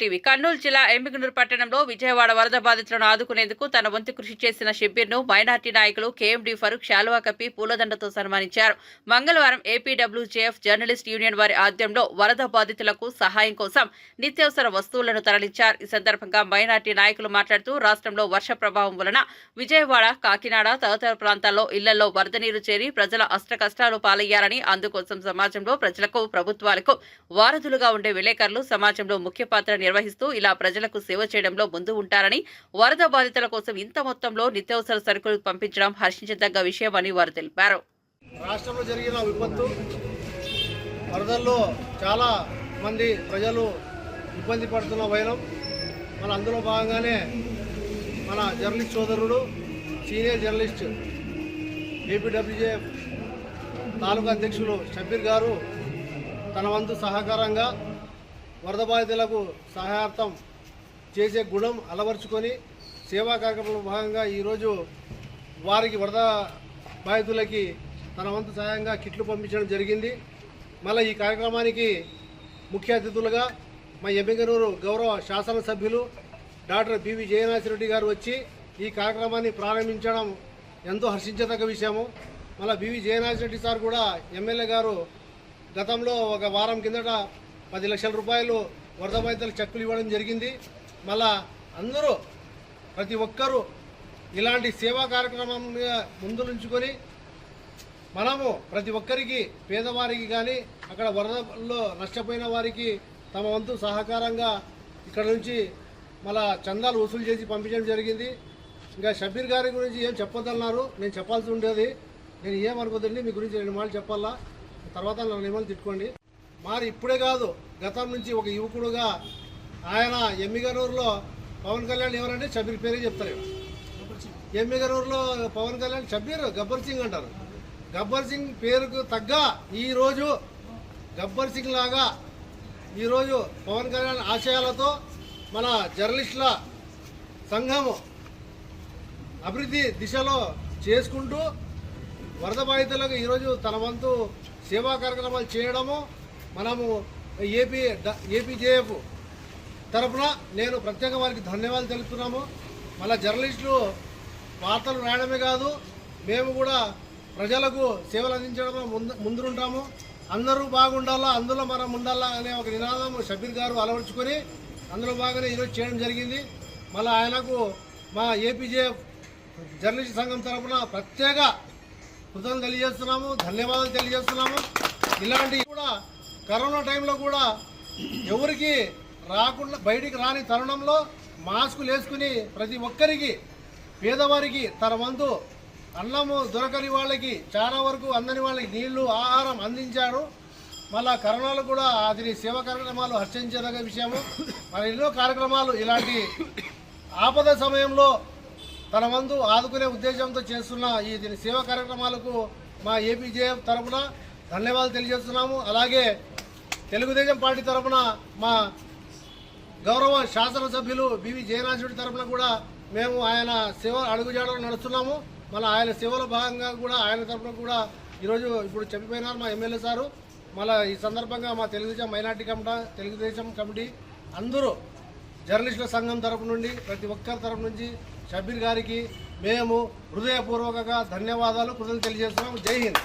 TV. Kurnool జిల్లా ఎంబిగనూరు పట్టణంలో విజయవాడ వరద బాధితులను ఆదుకునేందుకు తన వంతు కృషి చేసిన షబ్బీర్ను మైనార్టీ నాయకులు కేఎండి ఫరూక్ శాలువా కప్పి పూలదండతో సన్మానించారు. మంగళవారం ఏపీడబ్ల్యూజేఎఫ్ జర్నలిస్ట్ యూనియన్ వారి ఆధ్వర్యంలో వరద బాధితులకు సహాయం కోసం నిత్యావసర వస్తువులను తరలించారు. ఈ సందర్భంగా మైనార్టీ నాయకులు మాట్లాడుతూ రాష్ట్రంలో వర్ష ప్రభావం వలన విజయవాడ కాకినాడ తదితర ప్రాంతాల్లో ఇళ్ళలో వరద నీరు చేరి ప్రజల అష్టకష్టాలు పాలయ్యారని అందుకోసం సమాజంలో ప్రజలకు ప్రభుత్వాలకు వారధులుగా ఉండే విలేకరులు సమాజంలో ముఖ్య పాత్ర నిర్వహిస్తూ ఇలా ప్రజలకు సేవ చేయడంలో ముందు ఉంటారని వరద బాధితుల కోసం ఇంత మొత్తంలో నిత్యావసర సరుకులు పంపించడం హర్షించదగ్గ విషయమని వారు తెలిపారు. రాష్ట్రంలో జరిగిన విపత్తు వరదల్లో చాలా మంది ప్రజలు ఇబ్బంది పడుతున్న వైరం మన అందులో భాగంగానే మన జర్నలిస్ట్ సోదరుడు సీనియర్ జర్నలిస్ట్ ఏపీడబ్ల్యూజే తాలూకా అధ్యక్షులు షబీర్ గారు తన వంతు సహకారంగా వరద బాధితులకు సహాయార్థం చేసే గుణం అలవర్చుకొని సేవా కార్యక్రమంలో భాగంగా ఈరోజు వారికి వరద బాధితులకి తన వంతు సహాయంగా కిట్లు పంపించడం జరిగింది. మళ్ళీ ఈ కార్యక్రమానికి ముఖ్య అతిథులుగా మా ఎమ్మెగనూరు గౌరవ శాసనసభ్యులు డాక్టర్ బివి జయనాథ్ గారు వచ్చి ఈ కార్యక్రమాన్ని ప్రారంభించడం ఎంతో హర్షించదగ్గ విషయము. మళ్ళీ B V Jayanath Reddy sir కూడా ఎమ్మెల్యే గారు గతంలో ఒక వారం కిందట పది లక్షల రూపాయలు వరద బాధితులకు చెక్కులు ఇవ్వడం జరిగింది. మళ్ళా అందరూ ప్రతి ఒక్కరూ ఇలాంటి సేవా కార్యక్రమం ముందులుంచుకొని మనము ప్రతి ఒక్కరికి పేదవారికి కానీ అక్కడ వరదల్లో నష్టపోయిన వారికి తమ వంతు సహకారంగా ఇక్కడ నుంచి మళ్ళా చందాలు వసూలు చేసి పంపించడం జరిగింది. ఇంకా షబీర్ గారి గురించి ఏం చెప్పొద్దన్నారు. నేను చెప్పాల్సి ఉండేది. నేను ఏమనుకోదండి? మీ గురించి రెండు మాటలు చెప్పాలా? తర్వాత నన్ను ఏమని తిట్టుకోండి. మరి ఇప్పుడే కాదు గతం నుంచి ఒక యువకుడుగా ఆయన ఎమ్మిగనూరులో పవన్ కళ్యాణ్ ఎవరంటే షబీర్ పేరే చెప్తారు ఎమ్మిగనూరులో పవన్ కళ్యాణ్ షబీర్ గబ్బర్ సింగ్ అంటారు. గబ్బర్ సింగ్ పేరుకు తగ్గ ఈరోజు గబ్బర్ సింగ్ లాగా ఈరోజు పవన్ కళ్యాణ్ ఆశయాలతో మన జర్నలిస్టుల సంఘము అభివృద్ధి దిశలో చేసుకుంటూ వరద బాధితులకు ఈరోజు తన వంతు సేవా కార్యక్రమాలు చేయడము మనము ఏపీ ఏపీజేఎఫ్ తరఫున నేను ప్రత్యేక వారికి ధన్యవాదాలు తెలుపుతున్నాము. మళ్ళీ జర్నలిస్టులు వార్తలు రాయడమే కాదు మేము కూడా ప్రజలకు సేవలు అందించడంలో ముందు ముందుంటాము అందరూ బాగుండాలా అందులో మనం ఉండాలా అనే ఒక నినాదం షబీర్ గారు అలవర్చుకొని అందులో బాగానే ఈరోజు చేయడం జరిగింది. మళ్ళీ ఆయనకు మా ఏపీజేఎఫ్ జర్నలిస్ట్ సంఘం తరఫున ప్రత్యేక కృతజ్ఞతలు తెలియజేస్తున్నాము ధన్యవాదాలు తెలియజేస్తున్నాము. ఇలాంటి కూడా కరోనా టైంలో కూడా ఎవరికి రాకుండా బయటికి రాని తరుణంలో మాస్కులు వేసుకుని ప్రతి ఒక్కరికి పేదవారికి తన వంతు అన్నము దొరకని వాళ్ళకి చాలా వరకు అందని వాళ్ళకి నీళ్ళు ఆహారం అందించాడు మళ్ళా కరోనాలో కూడా అతని సేవా కార్యక్రమాలు హర్షించదగ్గ విషయము. మరి ఎన్నో కార్యక్రమాలు ఇలాంటి ఆపద సమయంలో తన వంతు ఆదుకునే ఉద్దేశంతో చేస్తున్న ఈ దీని సేవా కార్యక్రమాలకు మా ఏపీజేఎఫ్ తరపున ధన్యవాదాలు తెలియజేస్తున్నాము. అలాగే తెలుగుదేశం పార్టీ తరఫున మా గౌరవ శాసనసభ్యులు బివి జయరాజుడి తరఫున కూడా మేము ఆయన సేవ అడుగుజాడలు నడుస్తున్నాము. మళ్ళీ ఆయన సేవలో భాగంగా కూడా ఆయన తరపున కూడా ఈరోజు ఇప్పుడు చెప్పిపోయినారు మా ఎమ్మెల్యే సారు. మళ్ళీ ఈ సందర్భంగా మా Telugu Desam minority committee Telugu Desam committee అందరూ జర్నలిస్టుల సంఘం తరపు నుండి ప్రతి ఒక్కరి తరపు నుంచి షబీర్ గారికి మేము హృదయపూర్వకంగా ధన్యవాదాలు కృతజ్ఞతలు తెలియజేస్తున్నాము. జై హింద్.